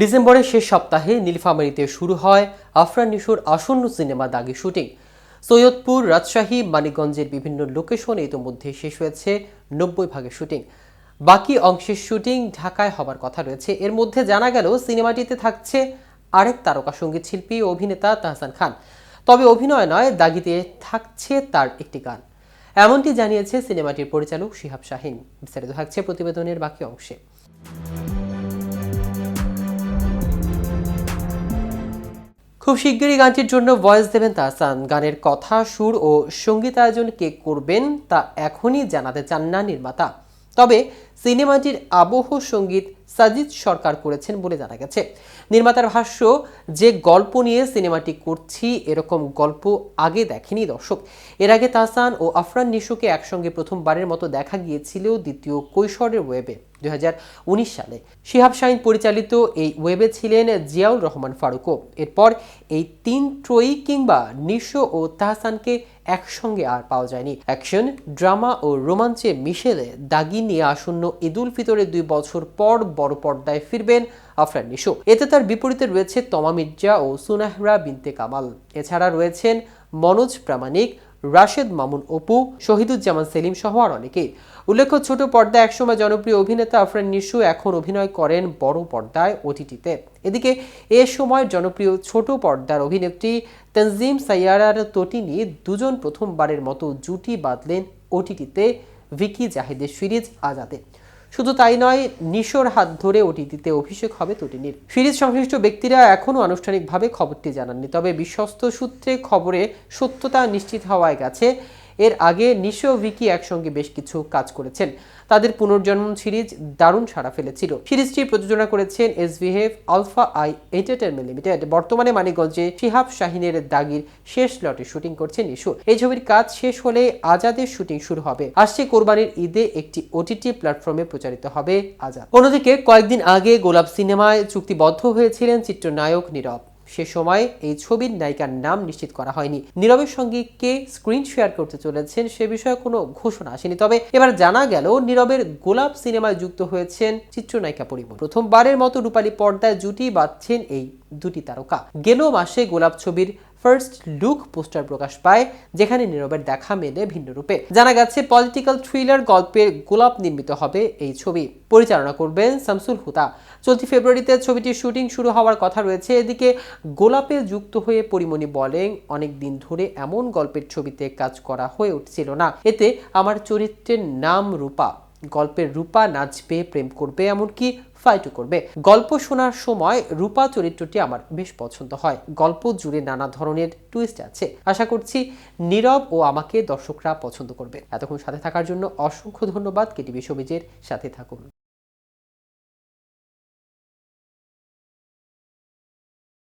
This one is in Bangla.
ডিসেম্বরের শেষ সপ্তাহে নীলফামারীতে শুরু হয় আফরান নিশোর আসন্ন সিনেমা দাগি শুটিং। সৈয়দপুর, রাজশাহী, মানিকগঞ্জের বিভিন্ন লোকেশনে ইতোমধ্যে শেষ হয়েছে নব্বই ভাগের শুটিং। বাকি অংশের শুটিং ঢাকায় হবার কথা রয়েছে। এর মধ্যে জানা গেল, সিনেমাটিতে থাকছে আরেক তারকা সংগীত শিল্পী অভিনেতা তাহসান খান। তবে অভিনয় নয়, দাগিতে থাকছে তার একটি গান। এমনটি জানিয়েছে সিনেমাটির পরিচালক শিহাব শাহিন। বিস্তারিত থাকছে প্রতিবেদনের বাকি অংশে। খুব শিগগিরই গানটির জন্য ভয়েস দেবেন তাহসান। গানের কথা, সুর ও সঙ্গীতায়োজন কে করবেন তা এখনই জানাতে চান না নির্মাতা। তবে সিনেমাটির আবহ সংগীত সাজিদ সরকার করেছেন বলে জানা গেছে। নির্মাতার ভাষ্য, যে গল্প নিয়ে সিনেমাটি করছি, এরকম গল্প আগে দেখেনি দর্শক। এর আগে তাহসান ও আফরান নিশুকে একসঙ্গে প্রথমবারের মতো দেখা গিয়েছিল দ্বিতীয় কৈশোরের ওয়েবে, দুই সালে। শিহাব শাহিন পরিচালিত এই ওয়েবে ছিলেন জিয়াউল রহমান ফারুকও এরপর এই তিন ত্রয়ী কিংবা নিশো ও তাহসানকে একসঙ্গে আর পাওয়া যায়নি। অ্যাকশন, ড্রামা ও রোমাঞ্চে মিশেলে দাগি নিয়ে আসন্ন ঈদুল ফিতরের দুই বছর পর বড় পর্দায় ফিরবেন আফরান নিশো। এতে তার বিপরীতে রয়েছে তমা মির্জা ও সুনাহরা বিনতে কামাল। এছাড়া রয়েছেন মনোজ প্রামাণিক, রাশেদ মামুন অপু, শহীদুজ্জামান সেলিম সহ আর অনেকেই উল্লেখ্য, ছোট পর্দায় একসময় জনপ্রিয় অভিনেতা আফরান নিশু এখন অভিনয় করেন বড় পর্দায় ওটিটিতে। এদিকে, এ সময় জনপ্রিয় ছোট পর্দার অভিনেত্রী তনজিম সাইয়ারার তটিনি দুজন প্রথমবারের মতো জুটি বাঁধলেন ওটিটিতে। ভিকি জাহিদের সিরিজ আজাদে। শুধু তাই নয়, নিশোর হাত ধরে ওটিটিতে অভিষেক হবে তটিনীর। সিরিজ সংশ্লিষ্ট ব্যক্তিরা এখনও আনুষ্ঠানিকভাবে খবরটি জানাননি, তবে বিশ্বস্ত সূত্রে খবরে সত্যতা নিশ্চিত হওয়ায় গেছে এর আগে নিশো ভিকি একসঙ্গে বেশ কিছু কাজ করেছেন। তাদের পুনর্জন্ম সিরিজ দারুণ সাড়া ফেলেছিল। সিরিজটি প্রযোজনা করেছেন এসভিহেভ আলফা আই এন্টারটেনমেন্ট লিমিটেড। বর্তমানে মানিকগঞ্জে শিহাব শাহিনের দাগির শেষ লটে শুটিং করছে নিশু। এই ছবির কাজ শেষ হলে আজাদের শুটিং শুরু হবে। আসছে কোরবানির ঈদে একটি ওটিটি প্ল্যাটফর্মে প্রচারিত হবে আজাদ। অন্যদিকে কয়েকদিন আগে গোলাপ সিনেমায় চুক্তিবদ্ধ হয়েছিলেন চিত্রনায়ক নীরব। সে সময় এই ছবির নায়িকার নাম নিশ্চিত করা হয়নি। নীরবের সঙ্গে কে স্ক্রিন শেয়ার করতে চলেছেন সে বিষয়ে কোনো ঘোষণা আসেনি। তবে এবার জানা গেল, নীরবের গোলাপ সিনেমায় যুক্ত হয়েছেন চিত্রনায়িকা পরিমল। প্রথমবারের মতো রূপালী পর্দায় জুটি বাঁধছেন এই দুটি তারকা। গেল মাসে গোলাপ ছবির ফার্স্ট লুক পোস্টার প্রকাশ পায়, যেখানে নীরবের দেখা মেলে ভিন্ন রূপে। জানা গেছে, পলিটিক্যাল থ্রিলার গল্পের গোলাপ নির্মিত হবে এই ছবি। পরিচালনা করবেন শামসুল হুতা চলতি ফেব্রুয়ারিতে ছবিটির শুটিং শুরু হওয়ার কথা রয়েছে। এদিকে গোলাপে যুক্ত হয়ে পরিমণি বলেন, অনেক দিন ধরে এমন গল্পের ছবিতে কাজ করা হয়ে উঠছিল না। এতে আমার চরিত্রের নাম রূপা। গল্পের রূপা নাচবে, প্রেম করবে, এমনকি ফাইটও করবে। গল্প শোনার সময় রূপা চরিত্রটি আমার বেশ পছন্দ হয়। গল্প জুড়ে নানা ধরনের টুইস্ট আছে। আশা করছি নীরব ও আমাকে দর্শকরা পছন্দ করবে। এতক্ষণ সাথে থাকার জন্য অসংখ্য ধন্যবাদ। কেটিবি সবিজের সাথে থাকুন।